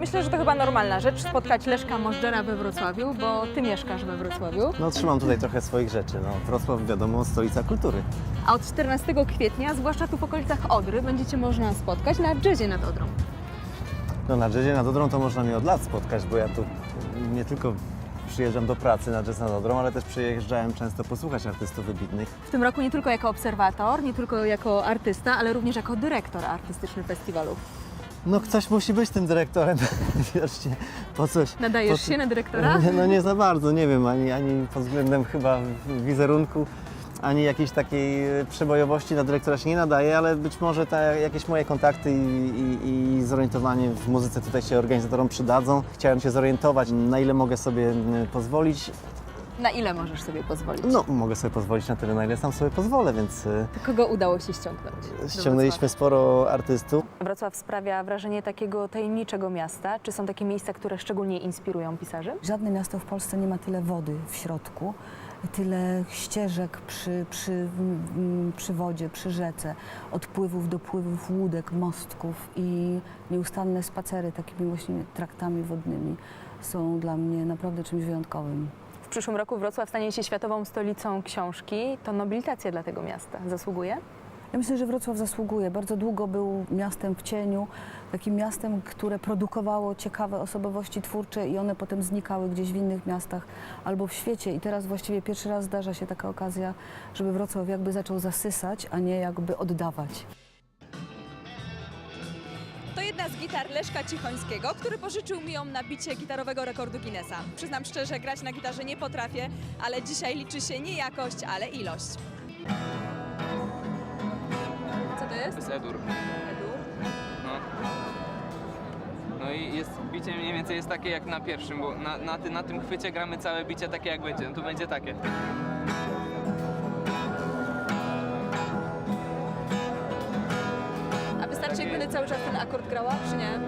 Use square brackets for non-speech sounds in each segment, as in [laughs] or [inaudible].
Myślę, że to chyba normalna rzecz spotkać Leszka Możdżera we Wrocławiu, bo ty mieszkasz we Wrocławiu. No trzymam tutaj trochę swoich rzeczy. No, Wrocław wiadomo, stolica kultury. A od 14 kwietnia, zwłaszcza tu w okolicach Odry, będziecie można spotkać na jazzie nad Odrą. No na jazzie nad Odrą to można mnie od lat spotkać, bo ja tu nie tylko przyjeżdżam do pracy na jazz nad Odrą, ale też przyjeżdżałem często posłuchać artystów wybitnych. W tym roku nie tylko jako obserwator, nie tylko jako artysta, ale również jako dyrektor artystyczny festiwalu. No ktoś musi być tym dyrektorem, [laughs] wieszcie, po coś. Nadajesz po, się na dyrektora? Nie, No nie za bardzo, nie wiem, ani, ani pod względem chyba wizerunku, ani jakiejś takiej przebojowości na dyrektora się nie nadaje, ale być może te jakieś moje kontakty i, i, i zorientowanie w muzyce tutaj się organizatorom przydadzą. Chciałem się zorientować, na ile mogę sobie m, pozwolić. Na ile możesz sobie pozwolić? No, mogę sobie pozwolić na tyle, na ile sam sobie pozwolę, więc e, Kogo udało się ściągnąć? do ściągnęliśmy sporo artystów. Wrocław sprawia wrażenie takiego tajemniczego miasta. Czy są takie miejsca, które szczególnie inspirują pisarzy? Żadne miasto w Polsce nie ma tyle wody w środku, tyle ścieżek przy, przy, mm, przy wodzie, przy rzece, odpływów, dopływów łódek, mostków i nieustanne spacery takimi właśnie traktami wodnymi są dla mnie naprawdę czymś wyjątkowym. Przyszłym roku Wrocław stanie się światową stolicą książki. To nobilitacja dla tego miasta. Zasługuje? Ja myślę, że Wrocław zasługuje. Bardzo długo był miastem w cieniu, takim miastem, które produkowało ciekawe osobowości twórcze i one potem znikały gdzieś w innych miastach albo w świecie. I teraz właściwie pierwszy raz zdarza się taka okazja, żeby Wrocław jakby zaczął zasysać, a nie jakby oddawać. To jedna z gitar Leszka Cichońskiego, który pożyczył mi ją na bicie gitarowego rekordu Guinnessa. Przyznam szczerze, grać na gitarze nie potrafię, ale dzisiaj liczy się nie jakość, ale ilość. Co to jest? To jest Edur. Edur. No. No i jest, bicie mniej więcej jest takie jak na pierwszym, bo na, na, ty, na tym chwycie gramy całe bicie takie jak będzie. No tu będzie takie. Wystarczy jak będę cały czas ten akord grała, czy nie?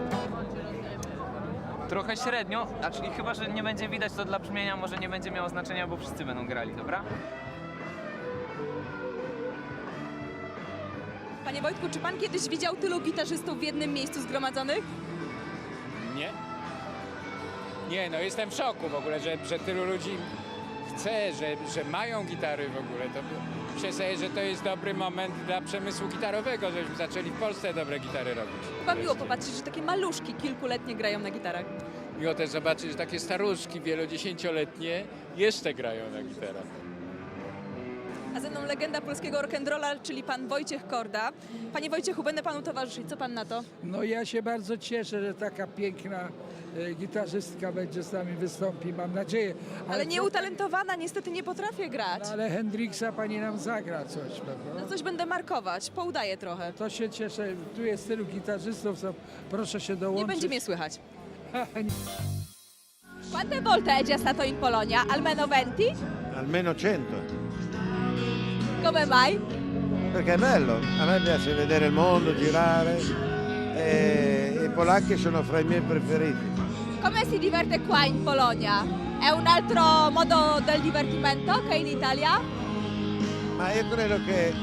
Trochę średnio, a czyli chyba, że nie będzie widać to dla brzmienia, może nie będzie miało znaczenia, bo wszyscy będą grali, dobra? Panie Wojtku, czy pan kiedyś widział tylu gitarzystów w jednym miejscu zgromadzonych? Nie. Nie, no jestem w szoku w ogóle, że, że tylu ludzi chce, że, że mają gitary w ogóle. To myślę sobie, że to jest dobry moment dla przemysłu gitarowego, żebyśmy zaczęli w Polsce dobre gitary robić. Chyba miło popatrzeć, że takie maluszki kilkuletnie grają na gitarach. Miło też zobaczyć, że takie staruszki wielodziesięcioletnie jeszcze grają na gitarach. A ze mną legenda polskiego rock'n'rolla, czyli pan Wojciech Korda. Panie Wojciechu, będę panu towarzyszyć. Co pan na to? No ja się bardzo cieszę, że taka piękna e, gitarzystka będzie z nami wystąpi, mam nadzieję. Ale co- nieutalentowana, niestety nie potrafię grać. No, ale Hendriksa pani nam zagra coś, prawda? No coś będę markować, poudaję trochę. To się cieszę, tu jest tylu gitarzystów, co proszę się Nie dołączyć. będzie mnie słychać. Quante volte è già stato in Polonia? Almeno 20? Almeno 100, Come mai? perché è bello, a me piace vedere il mondo, girare e i polacchi sono fra i miei preferiti. Come si diverte qua in Polonia? È un altro modo del divertimento che in Italia? Ma io credo che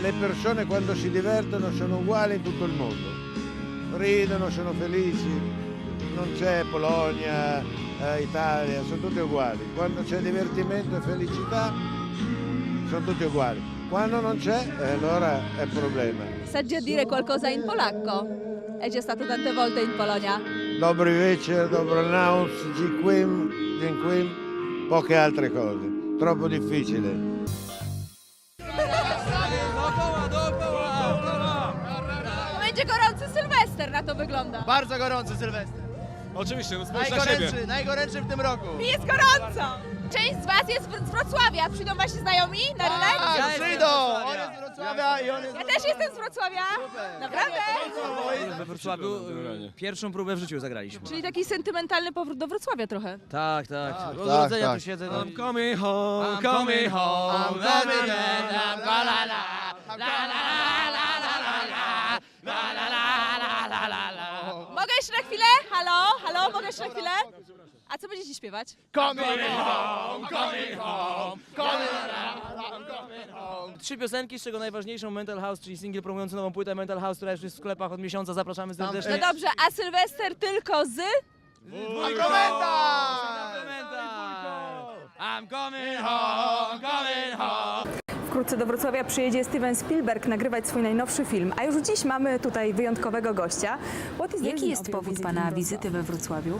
le persone quando si divertono sono uguali in tutto il mondo, ridono, sono felici, non c'è Polonia, eh, Italia, sono tutti uguali. Quando c'è divertimento e felicità sono tutti uguali. Quando non c'è, eh, allora è problema. Sa già dire qualcosa in polacco? È già stato tante volte in Polonia. Dobry wieczór, dobranoc, dziękuję, dziękuję, poche altre cose. Troppo difficile. To będzie gorący Sylwester, na to wygląda. Bardzo gorący Sylwester. Oczywiście, no spójrz na siebie. Najgorętszy, najgorętszy w tym roku. Mi jest gorąco! Część z Was jest z Wrocławia. Przyjdą Wasi znajomi na rynek? Tak, przyjdą! On jest z Wrocławia i on jest Ja też jestem z Wrocławia. Naprawdę? We Wrocławiu y, pierwszą próbę w życiu zagraliśmy. Czyli taki sentymentalny powrót do Wrocławia trochę. Tak, tak. Tak, Od tak, urodzenia tak. tu siedzę. no. I'm coming home, I'm coming home, I'm coming home, I'm la la Mogę jeszcze na chwilę? Halo? Halo? Mogę jeszcze na chwilę? A co będziecie śpiewać? Coming home, coming home, coming home, coming home. Trzy piosenki, z czego najważniejszą Mental House, czyli singiel promujący nową płytę Mental House, która już jest w sklepach od miesiąca. Zapraszamy No serdecznie. dobrze, a Sylwester tylko z... I'm coming home, coming home. Wkrótce do Wrocławia przyjedzie Steven Spielberg nagrywać swój najnowszy film, a już dziś mamy tutaj wyjątkowego gościa. Jaki jest powód Pana wizyty we Wrocławiu?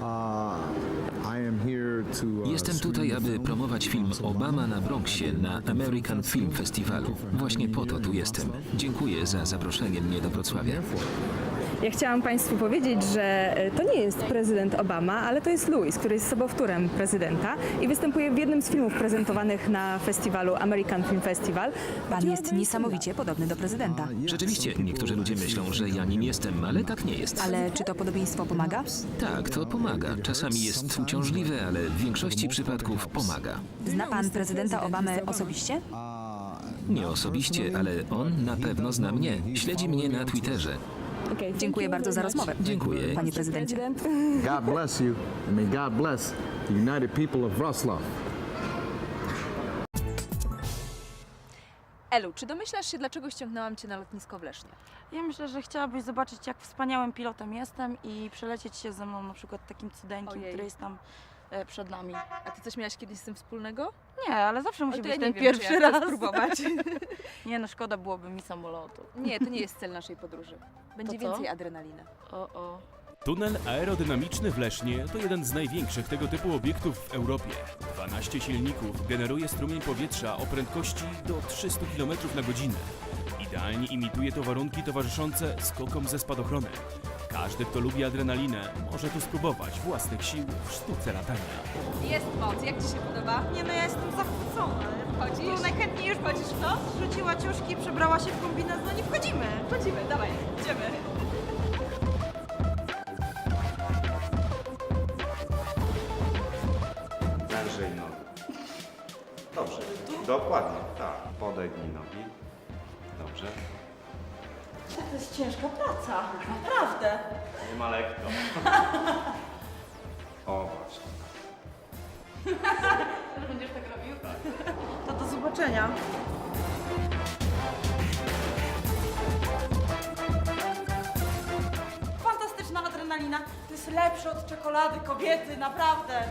Jestem tutaj, aby promować film Obama na Bronxie na American Film Festivalu. Właśnie po to tu jestem. Dziękuję za zaproszenie mnie do Wrocławia. Ja chciałam Państwu powiedzieć, że e, to nie jest prezydent Obama, ale to jest Louis, który jest sobowtórem prezydenta i występuje w jednym z filmów prezentowanych na festiwalu American Film Festival. Pan jest niesamowicie podobny do prezydenta. Rzeczywiście, niektórzy ludzie myślą, że ja nim jestem, ale tak nie jest. Ale czy to podobieństwo pomaga? Tak, to pomaga. Czasami jest uciążliwe, ale w większości przypadków pomaga. Zna Pan prezydenta Obamę osobiście? Nie osobiście, ale on na pewno zna mnie. Śledzi mnie na Twitterze. Dziękuję bardzo za rozmowę. Dziękuję. Panie prezydencie. [laughs] God bless you. I mean, God bless the United People of Wrocław. Elu, czy domyślasz się, dlaczego ściągnęłam Cię na lotnisko w Lesznie? Ja myślę, że chciałabyś zobaczyć, jak wspaniałym pilotem jestem i przelecieć się ze mną na przykład takim cudeńkiem, Ojej. który jest tam e, przed nami. A Ty coś miałaś kiedyś z tym wspólnego? Nie, ale zawsze musi to być ja nie ten wiem, pierwszy ja chcę raz. spróbować. [laughs] nie no, szkoda byłoby mi samolotu. Nie, to nie jest cel naszej podróży. Będzie To co? więcej adrenaliny. O, o. Tunel aerodynamiczny w Lesznie to jeden z największych tego typu obiektów w Europie. 12 silników generuje strumień powietrza o prędkości do 300 km na godzinę. Idealnie imituje to warunki towarzyszące skokom ze spadochronem. Każdy, kto lubi adrenalinę, może tu spróbować własnych sił w sztuce latania. Jest moc, jak Ci się podoba? Nie no, ja jestem zachwycona. Wchodzisz? No, najchętniej już Wchodzisz w to? Rzuciła ciuszki, przebrała się w kombinezon i wchodzimy. Wchodzimy, dawaj, idziemy. Wężej nogi. Dobrze. Dokładnie, tak. Podegnij nogi. Dobrze. To jest ciężka praca, naprawdę. Nie ma lekko. [laughs] O właśnie. [laughs] Będziesz tak robił? To do zobaczenia. Fantastyczna adrenalina. To jest lepsze od czekolady kobiety, naprawdę.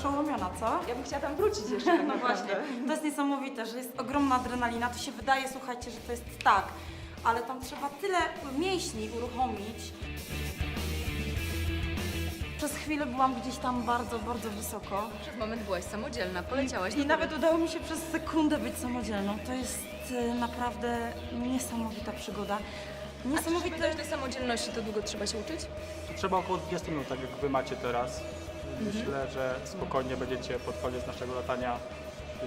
Oszołomiona, co? Ja bym chciała tam wrócić jeszcze tak [laughs] No naprawdę. właśnie, to jest niesamowite, że jest ogromna adrenalina. To się wydaje, słuchajcie, że to jest tak, ale tam trzeba tyle mięśni uruchomić. Przez chwilę byłam gdzieś tam bardzo, bardzo wysoko. Przez moment byłaś samodzielna, poleciałaś I nawet udało mi się przez sekundę być samodzielną. To jest e, naprawdę niesamowita przygoda. Niesamowite. A czy żeby dojść do samodzielności, to długo trzeba się uczyć? Trzeba około 20 minut, tak jak wy macie teraz. Myślę, że spokojnie będziecie pod koniec naszego latania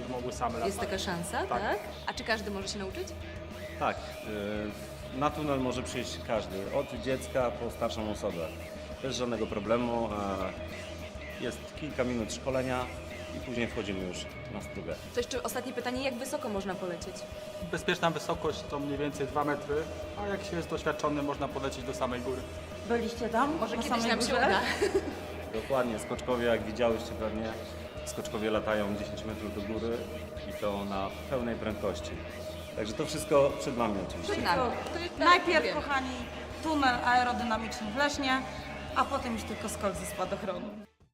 już mogły same latać. Jest taka szansa, tak? Tak. A czy każdy może się nauczyć? Tak. y, Na tunel może przyjść każdy. Od dziecka po starszą osobę. Bez żadnego problemu. Jest kilka minut szkolenia i później wchodzimy już na strugę. To jeszcze ostatnie pytanie, jak wysoko można polecieć? Bezpieczna wysokość to mniej więcej 2 metry, a jak się jest doświadczony, można polecieć do samej góry. Byliście tam? Może na kiedyś samej nam się górze? uda. [laughs] Dokładnie, skoczkowie, jak widziałyście pewnie, skoczkowie latają 10 metrów do góry i to na pełnej prędkości. Także to wszystko przed nami oczywiście. Przed nami. To jest tak, Najpierw, kochani, tunel aerodynamiczny w Lesznie, a potem już tylko skok ze spadochronu.